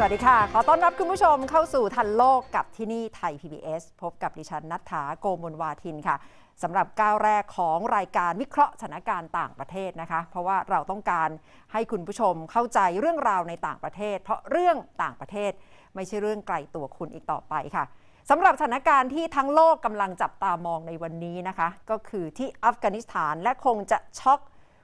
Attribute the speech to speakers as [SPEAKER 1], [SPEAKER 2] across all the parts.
[SPEAKER 1] สวัสดีค่ะ ขอต้อนรับคุณผู้ชมเข้าสู่ทันโลกกับที่นี่ไทย PBS พบกับดิฉันนัทธาโกมลวาทินค่ะสำหรับก้าวแรกของรายการวิเคราะห์สถานการณ์ต่างประเทศนะคะ เพราะว่าเราต้องการให้คุณผู้ชมเข้าใจเรื่องราวในต่างประเทศ เพราะเรื่องต่างประเทศ ไม่ใช่เรื่องไกลตัวคุณอีกต่อไปค่ะสำหรับสถานการณ์ที่ทั้งโลกกำลังจับตามองในวันนี้นะคะ ก็คือที่อัฟกานิสถานและคงจะช็อก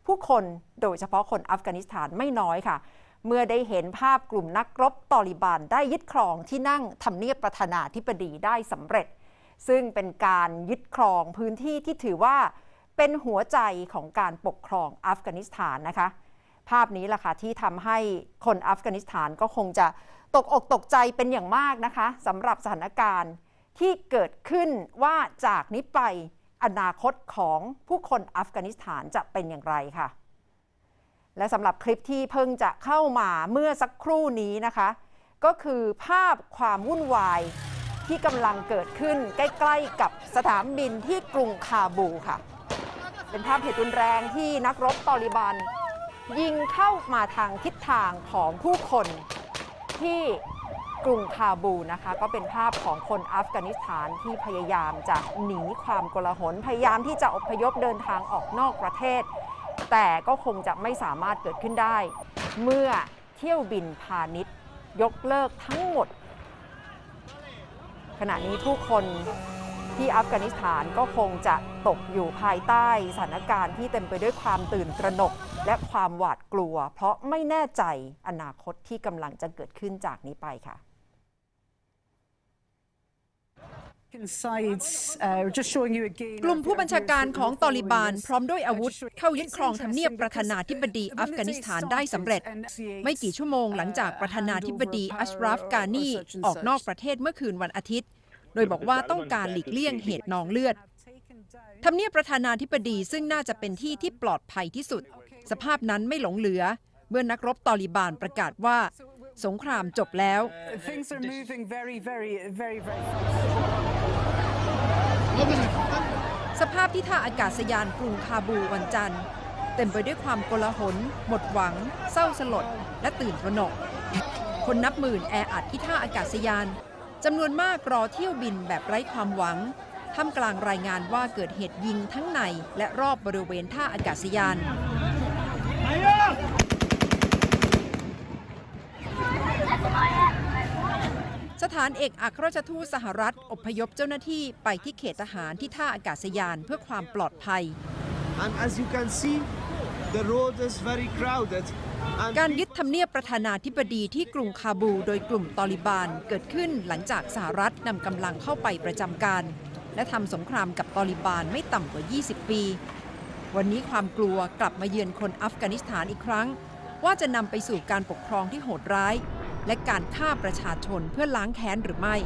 [SPEAKER 1] ผู้คนโดยเฉพาะคนอัฟกานิสถานไม่น้อยค่ะ เมื่อได้เห็นภาพกลุ่มนักรบตอริบานได้ยึดครองที่นั่งทำเนียบประธานาธิบดีได้สำเร็จ ซึ่งเป็นการยึดครองพื้นที่ที่ถือว่า เป็นหัวใจของการปกครองอัฟกานิสถานนะคะ ภาพนี้แหละค่ะที่ทำให้คนอัฟกานิสถานก็คงจะตกอกตกใจเป็นอย่างมากนะคะสำหรับสถานการณ์ที่เกิดขึ้นว่าจากนี้ไปอนาคตของผู้คนอัฟกานิสถานจะเป็นอย่างไรค่ะ และสำหรับคลิปที่เพิ่งจะเข้ามาเมื่อสักครู่นี้นะคะ ก็คือภาพความวุ่นวายที่กำลังเกิดขึ้นใกล้ๆกับสนามบินที่กรุงคาบูค่ะ เป็นภาพเหตุรุนแรงที่นักรบตอริบัน ยิงเข้ามาทางทิศทางของผู้คนที่กรุงคาบูนะคะ ก็เป็นภาพของคนอัฟกานิสถานที่พยายามจะหนีความโกลาหล พยายามที่จะอพยพเดินทางออกนอกประเทศ แต่ก็คงจะไม่สามารถเกิดขึ้นได้ เมื่อเที่ยวบินพาณิชย์ ยกเลิกทั้งหมด ขณะนี้ผู้คนที่อัฟกานิสถานก็คงจะตกอยู่ภายใต้สถานการณ์ที่เต็มไปด้วยความตื่นตระหนก และความหวาดกลัว เพราะไม่แน่ใจอนาคตที่กำลังจะเกิดขึ้นจากนี้ไปค่ะ
[SPEAKER 2] กลุ่มผู้บัญชาการของตอริบาน พร้อมด้วยอาวุธ เข้ายึดครองทำเนียบประธานาธิบดีอัฟกานิสถานได้สำเร็จ ไม่กี่ชั่วโมงหลังจากประธานาธิบดีอัชราฟกานีออกนอกประเทศเมื่อคืนวันอาทิตย์ โดยบอกว่าต้องการหลีกเลี่ยงเหตุนองเลือดทำเนียบประธานาธิบดีซึ่งน่าจะเป็นที่ที่ปลอดภัยที่สุด สภาพนั้นไม่หลงเหลือ เมื่อนักรบตอริบานประกาศว่า สงครามจบแล้ว
[SPEAKER 3] Things are moving very, very, very, very fast.
[SPEAKER 2] สภาพที่ท่าอากาศยานกรุงคาบูวันจันทร์ เต็มไปด้วยความโกลาหล หมดหวัง เศร้าสลด และตื่นตระหนก คนนับหมื่นแออัดที่ท่าอากาศยานจำนวนมากรอเที่ยวบินแบบไร้ความหวังท่ามกลางรายงานว่าเกิดเหตุยิงทั้งในและรอบบริเวณท่าอากาศยาน สถานเอกอัครราชทูตสหรัฐอพยพเจ้าหน้าที่ไปที่เขตทหารที่ท่าอากาศยานเพื่อความปลอดภัย
[SPEAKER 4] And as you can see, the road is very crowded. And
[SPEAKER 2] การยึดทำเนียบประธานาธิบดีที่กรุงคาบูโดยกลุ่มตอริบานเกิดขึ้นหลังจากสหรัฐนำกำลังเข้าไปประจำการ และทำสงครามกับตอริบานไม่ต่ำกว่า 20 ปี วันนี้ความกลัวกลับมาเยือนคนอัฟกานิสถานอีกครั้ง ว่าจะนำไปสู่การปกครองที่โหดร้าย และการฆ่าประชาชนเพื่อล้างแค้นหรือไม่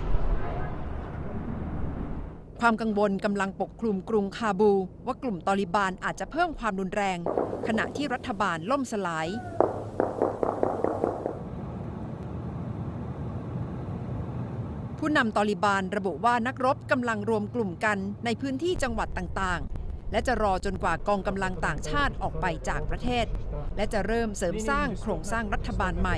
[SPEAKER 2] ความกังวลกำลังปกคลุมกรุงคาบู ว่ากลุ่มตอริบานอาจจะเพิ่มความรุนแรง ขณะที่รัฐบาลล่มสลาย ผู้นำตอริบานระบุว่านักรบกำลังรวมกลุ่มกันในพื้นที่จังหวัดต่างๆ และจะรอจนกว่ากองกำลังต่างชาติออกไปจากประเทศ และจะเริ่มเสริมสร้างโครงสร้างรัฐบาลใหม่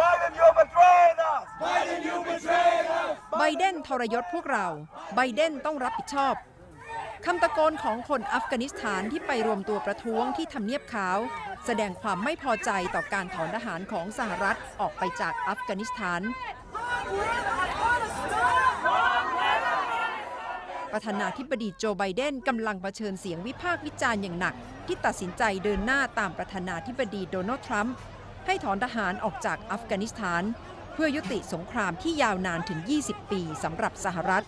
[SPEAKER 4] Biden, you betrayed us! Biden, you betrayed us!
[SPEAKER 2] ไบเดนทรยศพวกเรา ไบเดนต้องรับผิดชอบคำตะโกนของคนอัฟกานิสถานที่ไปรวมตัวประท้วงที่ทำเนียบขาว แสดงความไม่พอใจต่อการถอนทหารของสหรัฐออกไปจากอัฟกานิสถาน ประธานาธิบดีโจไบเดนกำลังเผชิญเสียงวิพากษ์วิจารณ์อย่างหนัก ที่ตัดสินใจเดินหน้าตามประธานาธิบดีโดนัลด์ทรัมป์ให้ถอนทหารออกจากอัฟกานิสถาน เพื่อยุติสงครามที่ยาวนานถึง 20 ปีสำหรับสหรัฐ